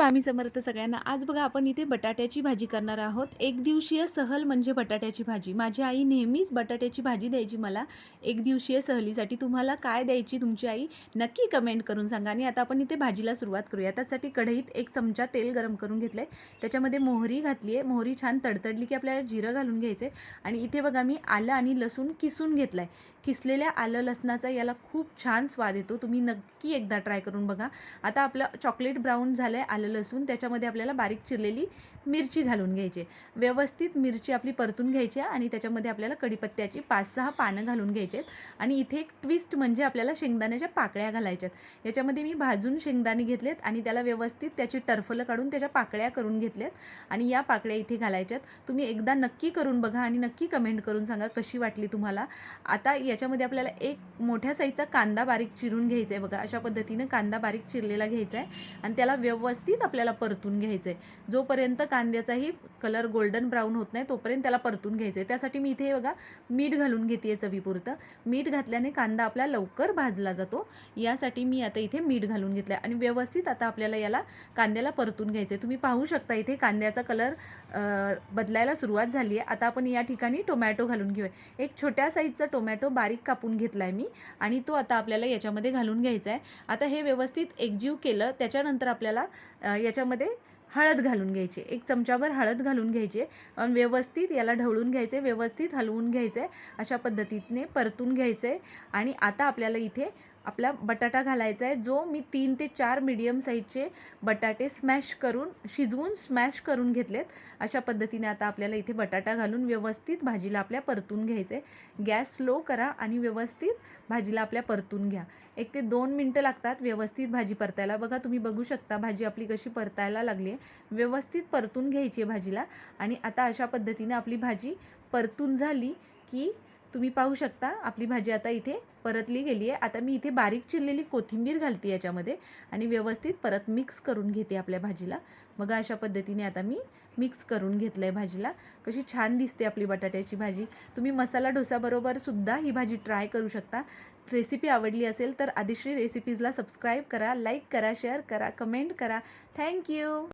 स्वामी समर्थ सगळ्यांना. आज बघा आपण इथे बटाट्याची भाजी करणार आहोत. एक दिवशीय सहल म्हणजे बटाट्याची भाजी. माझी आई नेहमीच बटाट्याची भाजी द्यायची मला एक दिवशीय सहलीसाठी. तुम्हाला काय द्यायची तुमची आई? नक्की कमेंट करून सांगा. आणि आता आपण इथे भाजीला सुरुवात करूया. त्यासाठी कढईत एक चमचा तेल गरम करून घेतलं आहे त्याच्यामध्ये मोहरी घातली आहे. मोहरी छान तडतडली की आपल्याला जिरं घालून घ्यायचं आहे आणि इथे बघा मी आलं आणि लसूण किसून घेतलं आहे किसलेल्या आलं लसणाचा याला खूप छान स्वाद येतो. तुम्ही नक्की एकदा ट्राय करून बघा. आता आपलं चॉकलेट ब्राऊन झालं आहे आलं लसूण त्याच्यामध्ये आपल्याला बारीक चिरलेली मिरची घालून घ्यायची. व्यवस्थित मिरची आपली परतून घ्यायची आहे आणि त्याच्यामध्ये आपल्याला कढीपत्त्याची पाच सहा पानं घालून घ्यायची आहेत. आणि इथे एक ट्विस्ट म्हणजे आपल्याला शेंगदाण्याच्या पाकळ्या घालायच्यात याच्यामध्ये मी भाजून शेंगदाणे घेतलेत आणि त्याला व्यवस्थित त्याची टर्फलं काढून त्याच्या पाकळ्या करून घेतल्यात. आणि या पाकळ्या इथे घालायच्यात तुम्ही एकदा नक्की करून बघा आणि नक्की कमेंट करून सांगा कशी वाटली तुम्हाला. आता याच्यामध्ये आपल्याला एक मोठ्या साईजचा कांदा बारीक चिरून घ्यायचा आहे बघा. अशा पद्धतीनं कांदा बारीक चिरलेला घ्यायचा आहे. आणि त्याला व्यवस्थित आपल्याला परतून घ्यायचं आहे जोपर्यंत कांद्याचाही कलर गोल्डन ब्राऊन होत नाही तोपर्यंत त्याला परतून घ्यायचं आहे त्यासाठी मी इथे बघा मीठ घालून घेते आहे चवीपुरतं. मीठ घातल्याने कांदा आपला लवकर भाजला जातो. यासाठी मी आता इथे मीठ घालून घेतलं आहे आणि व्यवस्थित आता आपल्याला याला कांद्याला परतून घ्यायचं आहे तुम्ही पाहू शकता इथे कांद्याचा कलर बदलायला सुरुवात झाली आहे. आता आपण या ठिकाणी टोमॅटो घालून घेऊया. एक छोट्या साईजचा टोमॅटो बारीक कापून घेतला आहे मी. आणि तो आता आपल्याला याच्यामध्ये घालून घ्यायचा आहे आता हे व्यवस्थित एकजीव केलं त्याच्यानंतर आपल्याला याच्यामध्ये हळद घालून घ्यायची. एक चमचाभर हळद घालून घ्यायची. आणि व्यवस्थित याला ढवळून घ्यायचे व्यवस्थित हलवून घ्यायचे. अशा पद्धतीने परतून घ्यायचे. आणि आता आपल्याला इथे आपला बटाटा घालायचा आहे. जो मी तीन ते चार मीडियम साईजचे बटाटे स्मॅश करून शिजवून स्मॅश करून घेतलेत. अशा पद्धतीने आता आपल्याला इथे बटाटा घालून व्यवस्थित भाजीला आपल्या परतून घ्यायचं आहे. गॅस स्लो करा आणि व्यवस्थित भाजीला आपल्या परतून घ्या. एक ते दोन मिनटं लागतात व्यवस्थित भाजी परतायला. बघा तुम्ही बघू शकता भाजी आपली कशी परतायला लागली आहे. व्यवस्थित परतून घ्यायची आहे भाजीला. आणि आता अशा पद्धतीने आपली भाजी परतून झाली की तुम्ही पाहू शकता आपली भाजी आता इथे परतली गेली आहे. आता मी इथे बारीक चिरलेली कोथिंबीर घालते याच्यामध्ये आणि व्यवस्थित परत मिक्स करून घेते आपल्या भाजीला. बघा अशा पद्धतीने आता मी मिक्स करून घेतलं आहे भाजीला. कशी छान दिसते आपली बटाट्याची भाजी. तुम्ही मसाला डोसाबरोबर सुद्धा ही भाजी ट्राय करू शकता. रेसिपी आवडली असेल तर आदिश्री रेसिपीजला सबस्क्राईब करा लाईक करा शेअर करा कमेंट करा. Thank you